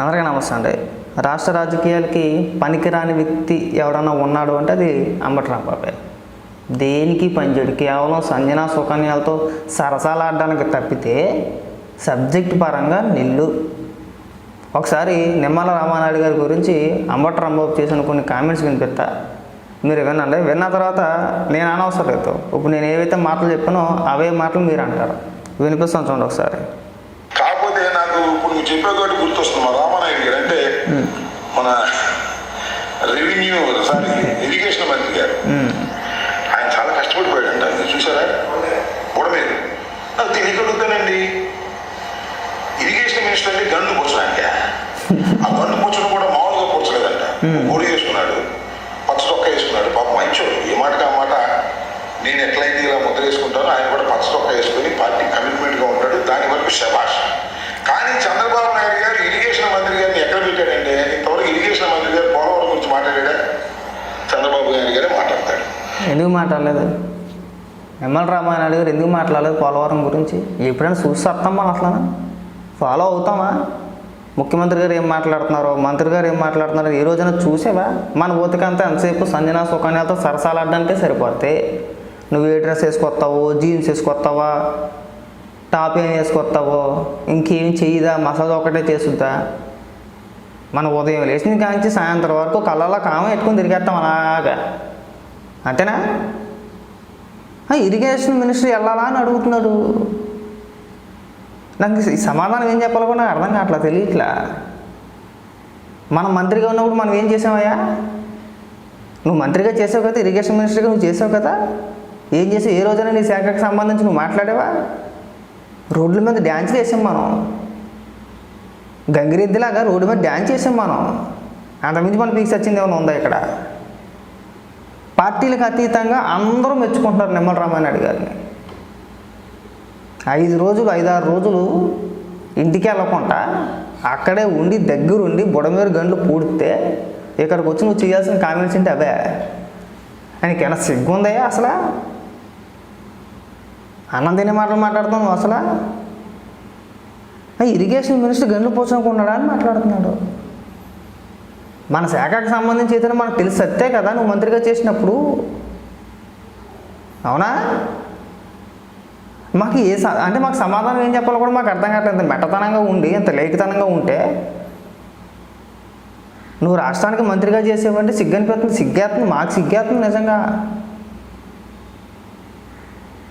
అందరికీ నమస్తే అండి. రాష్ట్ర రాజకీయాలకి పనికిరాని వ్యక్తి ఎవడన్నా ఉన్నాడు అంటే అది అంబటి రాంబాబే. దేనికి పనిచేయడు కేవలం సంజన సుకన్యాలతో సరసాలాడడానికి తప్పితే సబ్జెక్ట్ పరంగా నిల్లు. ఒకసారి నిమ్మల రామానాయుడు గారి గురించి అంబటరాంబాబు చేసిన కొన్ని కామెంట్స్ వినిపిస్తా. మీరు వినండి. విన్న తర్వాత నేను అనవసరం లేదు. ఇప్పుడు నేను ఏవైతే మాటలు చెప్పానో అవే మాటలు మీరు అంటారు. వినిపిస్తాను చూడండి ఒకసారి. కాకపోతే నాకు ఇప్పుడు నువ్వు చెప్పేతోటి గుర్తొస్తుంది. మన రెవెన్యూ సారీ ఇరిగేషన్ మంత్రి గారు. ఆయన చాలా కష్టపడిపోయాడంట. మీరు చూసారా బుడమేరు. నాకు తెలియగలుగుతానండి ఇరిగేషన్ మినిస్టర్ అంటే గండు కూర్చోడానికి ఆ గండు కూర్చొని కూడా మామూలుగా కూర్చోలేదంట. గుడి వేసుకున్నాడు. పచ్చ చొక్క వేసుకున్నాడు. పాప మంచోడు. ఏ మాటకి ఆ మాట? నేను ఎట్లయితే ఇలా ముద్ర వేసుకుంటానో ఆయన కూడా పచ్చ చొక్క వేసుకుని పార్టీ కమిట్మెంట్గా ఉంటాడు. దాని వరకు శబాష్ కానీ చంద్రబాబు నాయుడు గారు ఇరిగేషన్ మంత్రి గారిని ఎక్కడ పెట్టాడంటే ఇంతవరకు ఇరిగేషన్ మంత్రి గారు పోలవరం గురించి మాట్లాడాడా చంద్రబాబు నాయుడు గారే మాట్లాడతాడు ఎందుకు మాట్లాడలేదు? ఎమ్మెల్యే రామానాయుడు గారు ఎందుకు మాట్లాడలేదు పోలవరం గురించి? ఎప్పుడైనా చూసి వస్తామా అట్లా ఫాలో అవుతామా? ముఖ్యమంత్రి గారు ఏం మాట్లాడుతున్నారో? మంత్రి గారు ఏం మాట్లాడుతున్నారో? ఈ రోజున చూసేవా? మన బతుకంతా ఎంతసేపు సంజనా సుకన్యాలతో సరసాలాడడానికే సరిపోతే. నువ్వు ఏ డ్రెస్ వేసుకొస్తావో జీన్స్ వేసుకొస్తావా? టాప్ ఏం వేసుకొస్తావో? ఇంకేం చేయదా? మసాజ్ ఒకటే చేసుద్దా మన ఉదయం లేచిన కాంచి సాయంత్రం వరకు కళ్ళలో కామం పెట్టుకుని తిరిగేస్తాం అలాగా. అంతేనా? ఆ, ఇరిగేషన్ మినిస్టర్ వెళ్ళాలా అని అడుగుతున్నాడు. నాకు ఈ సమాధానం ఏం చెప్పాలో కూడా నాకు అర్థం కావట్లా తెలియట్లా. మనం మంత్రిగా ఉన్నప్పుడు మనం ఏం చేసామయ్యా? నువ్వు మంత్రిగా చేసావు కదా ఇరిగేషన్ మినిస్టర్గా నువ్వు చేసావు కదా. ఏం చేసావు? ఏ రోజైనా నీ శాఖకు సంబంధించి నువ్వు మాట్లాడావా? రోడ్ల మీద డ్యాన్స్ చేసాం మనం. గంగిరెద్దిలాగా రోడ్డు మీద డ్యాన్స్ చేసాం మనం. అంతకుమించి మన పీక్స్ వచ్చింది ఏమైనా ఉందా ఇక్కడ? పార్టీలకు అతీతంగా అందరూ మెచ్చుకుంటున్నారు నిమ్మల రామానాయుడు గారిని. ఐదు రోజులు ఐదారు రోజులు ఇంటికి వెళ్ళకుండా అక్కడే ఉండి దగ్గరుండి బుడమేరు గండ్లు పూడితే ఇక్కడికి వచ్చి నువ్వు చేయాల్సిన కామెంట్స్ ఏంటి అవే. ఆయనకి ఏమైనా సిగ్గు అసలు? అన్నం తినే మాటలు మాట్లాడుతావు నువ్వు అసలు? ఆ ఇరిగేషన్ మినిస్టర్ గండ్లు పోచుకున్నాడా అని మాట్లాడుతున్నాడు. మన శాఖకు సంబంధించి అయితే మనకు తెలిసి సత్తే కదా నువ్వు మంత్రిగా చేసినప్పుడు. అవునా? మాకు ఏ స- అంటే మాకు సమాధానం ఏం చెప్పాలో కూడా మాకు అర్థం కావట్లేదు. మెట్టతనంగా ఉండి ఇంత లేఖితనంగా ఉంటే. నువ్వు రాష్ట్రానికి మంత్రిగా చేసేవంటే సిగ్గనిపిస్తుంది సిగ్గేస్తుంది మాకు సిగ్గేస్తుంది నిజంగా.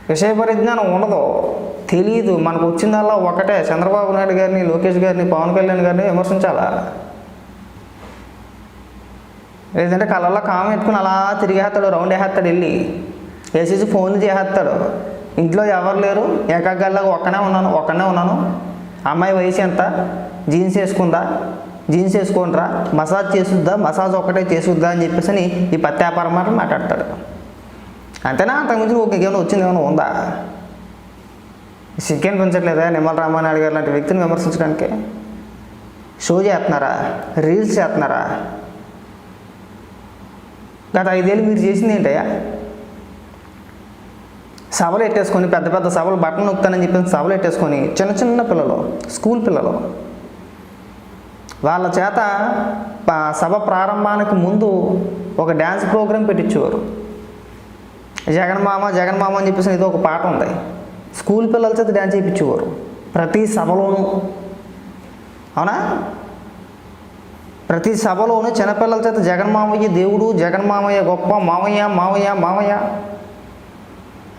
విషయ పరిజ్ఞానం ఉండదు. తెలియదు మనకు వచ్చిందల్లా ఒకటే. చంద్రబాబు నాయుడు గారిని లోకేష్ గారిని పవన్ కళ్యాణ్ గారిని విమర్శించాలా? లేదంటే కళ్ళల్లో కామం ఎత్తుకుని అలా తిరిగేస్తాడు రౌండ్ వేసేస్తాడు వెళ్ళి. వేసేసి ఫోన్లు చేసేస్తాడు. ఇంట్లో ఎవరు లేరు ఏకాగ్రలాగా ఒక్కనే ఉన్నాను ఒక్కనే ఉన్నాను. అమ్మాయి వయసు ఎంత? జీన్స్ వేసుకుందా? జీన్స్ వేసుకోనరా మసాజ్ చేసుద్దా? మసాజ్ ఒక్కటే చేసుద్దా అని చెప్పేసి అని ఈ పత్తి వ్యాపారం మాట మాట్లాడతాడు. అంతేనా? అంతకుమించి ఒక ఏమైనా వచ్చింది ఏమైనా ఉందా? సిగ్గేం పెంచట్లేదా నిమ్మల రామానాయుడు గారు లాంటి వ్యక్తిని విమర్శించడానికి? షో చేస్తున్నారా? రీల్స్ చేస్తున్నారా? గత ఐదేళ్ళు మీరు చేసింది ఏంటయ్యా? సభలు ఎట్టేసుకొని పెద్ద పెద్ద సభలు బట్టలు నొక్కుతానని చెప్పి సభలు ఎట్టేసుకొని చిన్న చిన్న పిల్లలు స్కూల్ పిల్లలు వాళ్ళ చేత సభ ప్రారంభానికి ముందు ఒక డ్యాన్స్ ప్రోగ్రాం పెట్టించేవారు. జగన్మామ జగన్మామ అని చెప్పేసి ఏదో ఒక పాట ఉంది. స్కూల్ పిల్లల చేత డ్యాన్స్ చేయించేవారు. ప్రతి సభలోనూ. అవునా? ప్రతి సభలోనూ చిన్నపిల్లల చేత జగన్మామయ్య దేవుడు జగన్మామయ్య గొప్ప మామయ్య మామయ్య మామయ్య.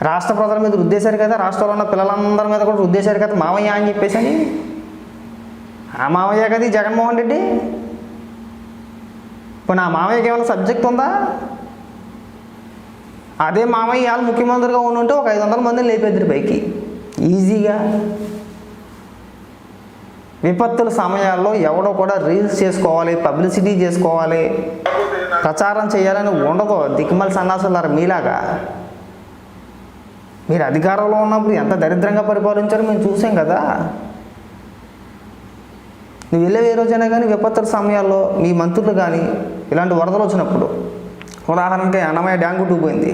రాష్ట్ర ప్రజల మీద రుద్దేశారు కదా రాష్ట్రంలో ఉన్న పిల్లలందరి మీద కూడా రుద్దేశారు కదా మామయ్య అని చెప్పేసి అని. ఆ మామయ్య కదా జగన్మోహన్ రెడ్డి. ఇప్పుడు నా మామయ్యకి ఏమైనా సబ్జెక్ట్ ఉందా? అదే మామయ్య వాళ్ళు ముఖ్యమంత్రిగా ఉండుంటే ఉంటే ఒక ఐదు వందల మందిని లేపేద్దరు పైకి. ఈజీగా విపత్తుల సమయాల్లో ఎవడో కూడా రీల్స్ చేసుకోవాలి పబ్లిసిటీ చేసుకోవాలి ప్రచారం చేయాలని ఉండదు దిక్కుమల సన్నాసులారు మీలాగా. మీరు అధికారంలో ఉన్నప్పుడు ఎంత దరిద్రంగా పరిపాలించారో మేము చూసాం కదా. నువ్వు వెళ్ళే ఏ రోజైనా కానీ విపత్తుల సమయాల్లో మీ మంత్రులు కానీ ఇలాంటి వరదలు వచ్చినప్పుడు ఉదాహరణకి అన్నమయ్య డ్యాం కొట్టుకుపోయింది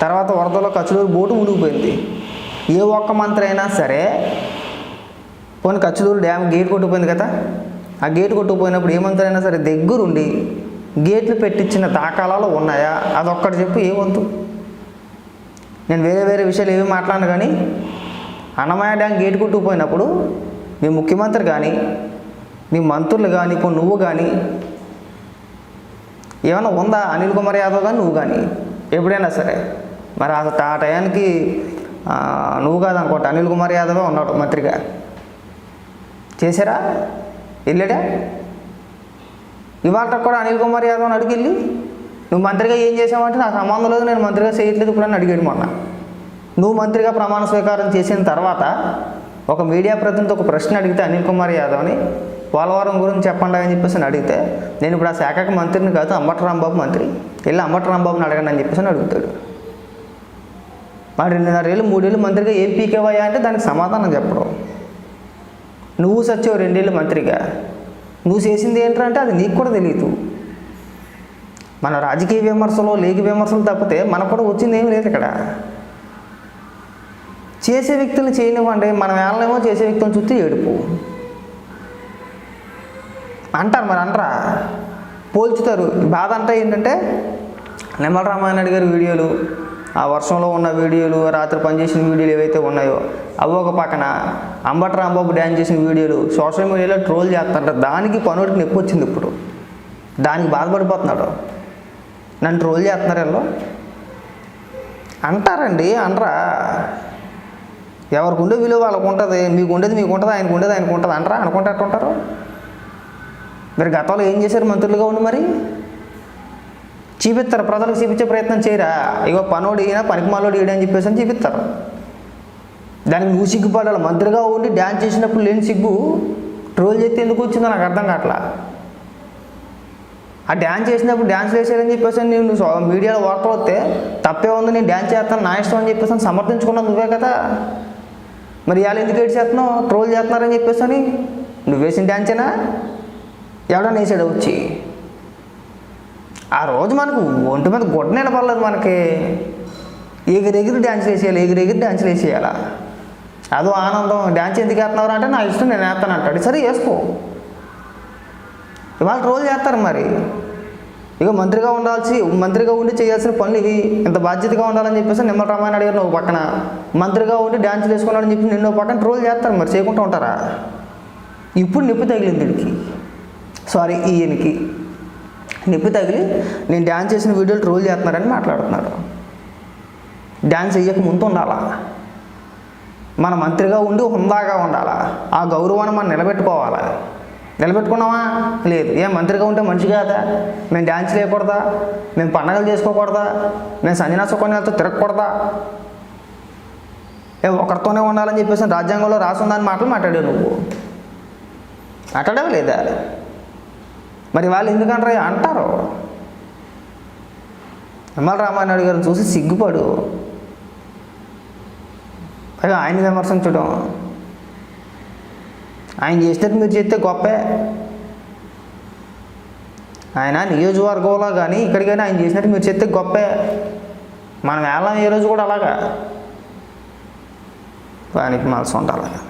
తర్వాత వరదలో కచ్చులూరు బోటు మునిగిపోయింది ఏ ఒక్క మంత్రి అయినా సరే పోనీ కచ్చలూరు డ్యామ్ గేట్ కొట్టుకుపోయింది కదా. ఆ గేట్ కొట్టుకుపోయినప్పుడు ఏ సరే దగ్గరుండి గేట్లు పెట్టించిన దాఖలాలు ఉన్నాయా? అదొక్కటి చెప్పు ఏ వంతు? నేను వేరే వేరే విషయాలు ఏమి మాట్లాడను కానీ అన్నమయ్య డ్యామ్ గేట్ కొట్టుకుపోయినప్పుడు మీ ముఖ్యమంత్రి కానీ మీ మంత్రులు కానీ ఇప్పుడు నువ్వు కానీ ఏమైనా ఉందా? అనిల్ కుమార్ యాదవ్ కానీ నువ్వు కానీ? ఎప్పుడైనా సరే. మరి ఆ ఆ టయానికి నువ్వు కాదనుకోట అనిల్ కుమార్ యాదవే ఉన్నాడు మంత్రిగా. చేశారా? వెళ్ళాడా? ఇవాళ కూడా అనిల్ కుమార్ యాదవ్ని అడిగి వెళ్ళి నువ్వు మంత్రిగా ఏం చేసావంటే నాకు సంబంధం లేదు నేను మంత్రిగా చేయట్లేదు ఇప్పుడు అని అడిగాడు మొన్న. నువ్వు మంత్రిగా ప్రమాణ స్వీకారం చేసిన తర్వాత ఒక మీడియా ప్రతినిధి ఒక ప్రశ్న అడిగితే అనిల్ కుమార్ యాదవ్ని పోలవరం గురించి చెప్పండి అని చెప్పేసి అడిగితే నేను ఇప్పుడు ఆ శాఖకు మంత్రిని కాదు అంబటి రాంబాబు మంత్రి. వెళ్ళి అంబటి రాంబాబుని అడగండి అని చెప్పేసి అడుగుతాడు. మరి రెండున్నరేళ్ళు మూడేళ్ళు మంత్రిగా ఏం పీకేవయ్యా అంటే దానికి సమాధానం చెప్పడం. నువ్వు సచ్చావు రెండేళ్ళు మంత్రిగా. నువ్వు చేసింది ఏంటంటే అది నీకు కూడా తెలియదు మన రాజకీయ విమర్శలు లేఖ విమర్శలు తప్పితే మనకు కూడా వచ్చింది ఏమీ లేదు ఇక్కడ. చేసే వ్యక్తులు చేయనివ్వండి మనం వెళ్ళలేమో చేసే వ్యక్తులను చూస్తే ఏడుపు. అంటారు మరి అంటారా? పోల్చుతారు. బాధ అంటే ఏంటంటే నిమ్మల రామాయణుడు గారి వీడియోలు ఆ వర్షంలో ఉన్న వీడియోలు రాత్రి పనిచేసిన వీడియోలు ఏవైతే ఉన్నాయో అవి ఒక పక్కన అంబట రాంబాబు డ్యాన్స్ చేసిన వీడియోలు సోషల్ మీడియాలో ట్రోల్ చేస్తుంటారు. దానికి పనుడికి నొప్పి వచ్చింది ఇప్పుడు. దానికి బాధపడిపోతున్నాడు. నన్ను ట్రోల్ చేస్తున్నారు వీళ్ళు. అంటారండి అనరా. ఎవరికి ఉండే విలువ వాళ్ళకు ఉంటుంది మీకు ఉండేది మీకు ఉంటుంది ఆయనకు ఉండేది ఆయనకు ఉంటుంది అంటారా అనుకుంటే అట్టుంటారు. మీరు గతంలో ఏం చేశారు మంత్రులుగా ఉండి మరి? చూపిస్తారు ప్రజలకు చూపించే ప్రయత్నం చేయరా? ఇగో పనోడు ఈయన పనికిమాలోడు ఈయన అని చెప్పేసి అని చూపిస్తారు దానికి నువ్వు సిగ్గుపడాలి. మంత్రిగా ఉండి డ్యాన్స్ చేసినప్పుడు లేని సిగ్గు ట్రోల్ చేస్తే ఎందుకు వచ్చిందో నాకు అర్థం కావట్లా? ఆ డ్యాన్స్ చేసినప్పుడు డ్యాన్స్ వేసారని చెప్పేసి నేను మీడియాలో వార్తలు వస్తే తప్పే ఉంది నేను డ్యాన్స్ చేస్తాను నా ఇష్టం అని చెప్పేసి అని సమర్థించుకున్నావు నువ్వే కదా? మరి ఇవాళ ఎందుకు ఏడు చేస్తున్నావు? ట్రోల్ చేస్తున్నారని చెప్పేసి అని? నువ్వు వేసిన డ్యాన్సేనా? ఎవడన్నా వేసాడు వచ్చి? ఆ రోజు మనకు ఒంటి మీద గుడ్డ నిలబడలేదు మనకి. ఎగిరెగిరి డ్యాన్స్ వేసేయాలి ఎగిరెగిరి డ్యాన్స్ వేసేయాలా? అదో ఆనందం. డ్యాన్స్ ఎందుకు వేస్తున్నారు అంటే నా ఇష్టం నేను వేస్తాను అంటాడు. సరే వేసుకో. ఇవాళ రోజు చేస్తారు మరి. ఇక మంత్రిగా ఉండాల్సి మంత్రిగా ఉండి చేయాల్సిన పనులు ఇవి. ఇంత బాధ్యతగా ఉండాలని చెప్పేసి నిమ్మల రామాయణ అడిగారు నువ్వు పక్కన. మంత్రిగా ఉండి డ్యాన్సులు వేసుకున్నాడని చెప్పి నిన్ను పక్కన ట్రోల్ చేస్తారు మరి. చేయకుండా ఉంటారా? ఇప్పుడు నొప్పి తగిలింది వీడికి. సారీ ఈయనకి. నొప్పి తగిలి నేను డ్యాన్స్ చేసిన వీడియోలు ట్రోల్ చేస్తున్నారని మాట్లాడుతున్నాడు డ్యాన్స్ వేయక ముందు ఉండాలా? మన మంత్రిగా ఉండి హుందాగా ఉండాలా? ఆ గౌరవాన్ని మనం నిలబెట్టుకోవాలా? నిలబెట్టుకున్నామా లేదు. ఏ మంత్రిగా ఉంటే మనిషి కాదా? మేము డ్యాన్స్ చేయకూడదా? మేము పండగలు చేసుకోకూడదా? మేము సంజనా సుకన్యాలతో తిరగకూడదా? ఏ ఒకరితోనే ఉండాలని చెప్పేసి రాజ్యాంగంలో రాసి ఉందని మాటలు మాట్లాడావు నువ్వు. మాట్లాడవా లేదా? మరి వాళ్ళు ఎందుకంటారు అంటారు? ఎమ్మెల్ రామానాయుడు గారిని చూసి సిగ్గుపడు. పైగా ఆయన విమర్శించడం ఆయన చేసినట్టు మీరు చేస్తే గొప్పే. ఆయన నియోజకవర్గంలో కానీ ఇక్కడికైనా ఆయన చేసినట్టు మీరు చేస్తే గొప్పే. మనం వేళ ఏ రోజు కూడా అలాగా. దానికి మనసు ఉండాలి.